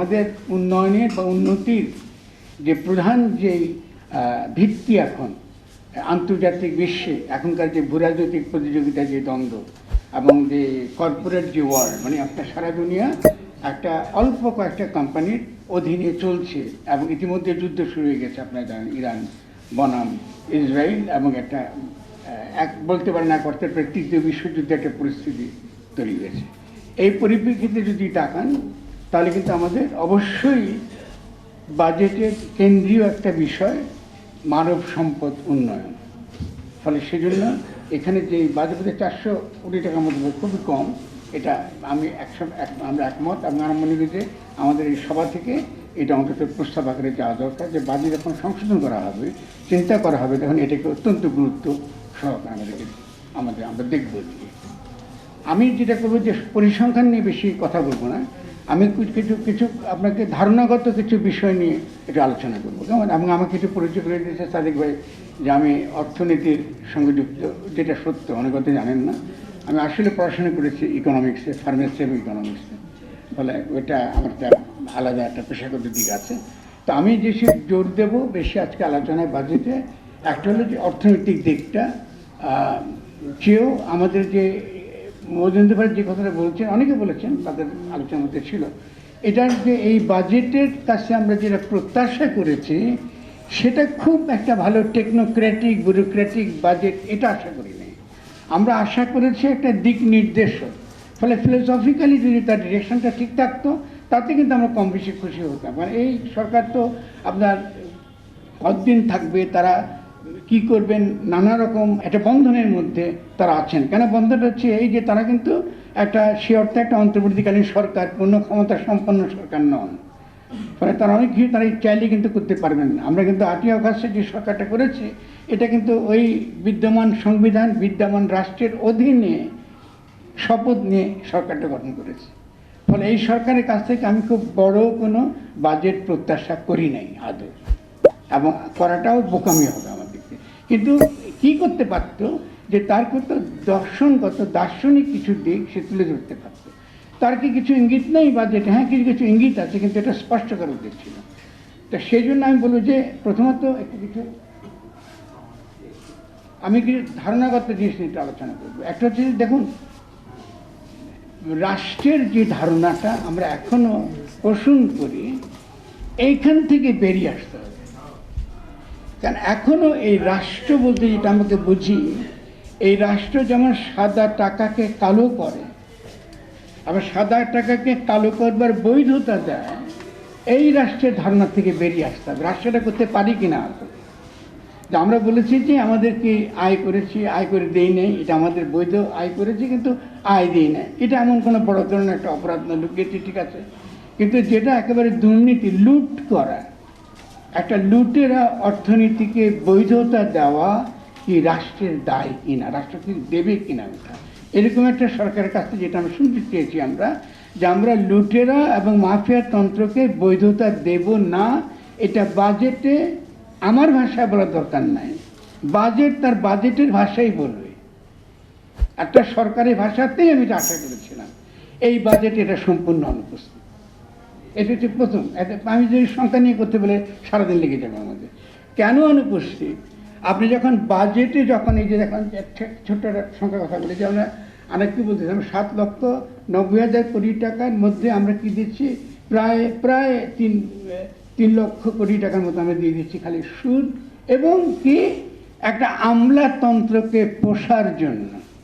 আমাদের উন্নয়নের বা উন্নতির যে প্রধান যে ভিত্তি এখন, আন্তর্জাতিক বিশ্বে এখনকার যে ভূরাজনৈতিক প্রতিযোগিতা যে দ্বন্দ্ব এবং যে কর্পোরেট যে ওয়ার্ল্ড মানে আপনার সারা দুনিয়া একটা অল্প কয়েকটা কোম্পানির অধীনে চলছে এবং ইতিমধ্যে যুদ্ধ শুরু হয়ে গেছে আপনারা জানেন, ইরান, বনাম, ইসরায়েল এবং একটা এক বলতে পারেন এক অর্থের তৃতীয় বিশ্বযুদ্ধে একটা পরিস্থিতি তৈরি হয়েছে। এই পরিপ্রেক্ষিতে যদি তাকান তাহলে কিন্তু আমাদের অবশ্যই বাজেটের কেন্দ্রীয় একটা বিষয়, মানব সম্পদ উন্নয়ন। ফলে সেজন্য এখানে যে বাজেটে চারশো কোটি টাকার মধ্যে খুবই কম। এটা আমি একশো, এক- আমরা একমত। আমার মনে করি যে আমাদের এই সভা থেকে এটা অন্তত প্রস্তাব আকারে যাওয়া দরকার যে বাজেট যখন সংশোধন করা হবে, চিন্তা করা হবে, তখন এটাকে অত্যন্ত গুরুত্ব সহকারে আমাদেরকে আমাদের, আমরা দেখব আমি যেটা করব যে পরিসংখ্যান নিয়ে বেশি কথা বলব না। আমি কিছু কিছু আপনাকে ধারণাগত কিছু বিষয় নিয়ে একটু আলোচনা করব। কেমন? এবং আমাকে কিছু পরিচয় করে দিয়েছে সাদিক ভাই, যে আমি অর্থনীতির সঙ্গে যুক্ত, যেটা সত্য, অনেক কথা জানেন না। আমি আসলে পড়াশোনা করেছি ইকোনমিক্সে ফার্মেসি এবং ইকোনমিক্সে ফলে ওইটা আমার একটা আলাদা একটা পেশাগত দিক আছে। তো আমি যে সে জোর দেবো বেশি আজকে আলোচনায় বাজেটে একটা হলো যে অর্থনৈতিক দিকটা চেয়েও আমাদের যে মজুমদার যে কথাটা বলছেন, অনেকে বলেছেন, তাদের আলোচনার মধ্যে ছিল। এটার যে এই বাজেটের কাছে আমরা যেটা প্রত্যাশা করেছি, সেটা খুব একটা ভালো টেকনোক্রেটিক ব্যুরোক্রেটিক বাজেট এটা আশা করি নাই আমরা আশা করেছি একটা দিক নির্দেশক। ফলে ফিলোসফিক্যালি যদি তার ডিরেকশনটা ঠিক থাকতো তাতে কিন্তু আমরা কম বেশি খুশি হতাম। মানে এই সরকার তো আপনার কতদিন থাকবে, তারা কি করবেন, নানা রকম একটা বন্ধনের মধ্যে তারা আছেন। কেন বন্ধনটা হচ্ছে এই যে তারা কিন্তু একটা, সে অর্থে একটা অন্তর্বর্তীকালীন সরকার পূর্ণ ক্ষমতা সম্পন্ন সরকার নন। ফলে তারা অনেক কিছু তারা চাইলে কিন্তু করতে পারবেন না। আমরা কিন্তু আটই অগাস্টে যে সরকারটা করেছে, এটা কিন্তু ওই বিদ্যমান সংবিধান, বিদ্যমান রাষ্ট্রের অধীনে শপথ নিয়ে সরকারটা গঠন করেছে। ফলে এই সরকারের কাছ থেকে আমি খুব বড় কোনো বাজেট প্রত্যাশা করি নাই আদৌ। এবং করাটাও বোকামি হবে। কিন্তু কি করতে পারতো যে তার কত দর্শনগত, দার্শনিক কিছু দিক সে তুলে ধরতে পারতো। তার কি কিছু ইঙ্গিত নেই বা যেটা? হ্যাঁ কিছু কিছু ইঙ্গিত আছে, কিন্তু এটা স্পষ্ট করার উদ্দেশ্য ছিল। তো সেই জন্য আমি বলব যে প্রথমত একটু কিছু আমি কিছু ধারণাগত জিনিস নিয়ে আলোচনা করব। একটা হচ্ছে দেখুন, রাষ্ট্রের যে ধারণাটা আমরা এখনও পোষণ করি, এইখান থেকে বেরিয়ে আসতে কারণ এখনও এই রাষ্ট্র বলতে যেটা আমাকে বুঝি, এই রাষ্ট্র যেমন সাদা টাকাকে কালো করে, আবার সাদা টাকাকে কালো করবার বৈধতা দেয়, এই রাষ্ট্রের ধারণা থেকে বেরিয়ে আসতে হবে। রাষ্ট্রটা করতে পারি কি না আমরা বলেছি যে আমাদেরকে আয় করেছি, আয় করে দেই নেই, এটা আমাদের বৈধ আয় করেছি, কিন্তু আয় দিই নাই। এটা এমন কোনো বড় ধরনের একটা অপরাধ না লুকিয়েছি ঠিক আছে। কিন্তু যেটা একেবারে দুর্নীতি, লুট করা একটা লুটেরা অর্থনীতিকে বৈধতা দেওয়া কি রাষ্ট্রের দায় কিনা, রাষ্ট্র কি দেবে কিনা ওটা এরকম একটা সরকারের কাছ থেকে যেটা আমরা শুনতে চেয়েছি আমরা, যে আমরা লুটেরা এবং মাফিয়া তন্ত্রকে বৈধতা দেব না, এটা বাজেটে আমার ভাষায় বলার দরকার নাই। বাজেট তার বাজেটের ভাষাই বলবে। একটা সরকারি ভাষাতেই আমি এটা আশা করেছিলাম। এই বাজেট এটা সম্পূর্ণ অনুপস্থিত। এটা হচ্ছে প্রথম। আমি যদি সংখ্যা নিয়ে করতে বলে সারাদিন লেগে যাবে আমাদের। কেন অনুপস্থিত? আপনি যখন বাজেটে যখন এই যে দেখেন ছোট- ছোট্ট একটা সংখ্যা কথা বলি যে আমরা আমরা কি বলতেছিলাম সাত লক্ষ নব্বই হাজার কোটি টাকার মধ্যে আমরা কি দিচ্ছি? প্রায় প্রায় তিন তিন লক্ষ কোটি টাকার মতো আমরা দিয়ে দিচ্ছি খালি সুদ এবং কি? একটা আমলাতন্ত্রকে পোষার জন্য।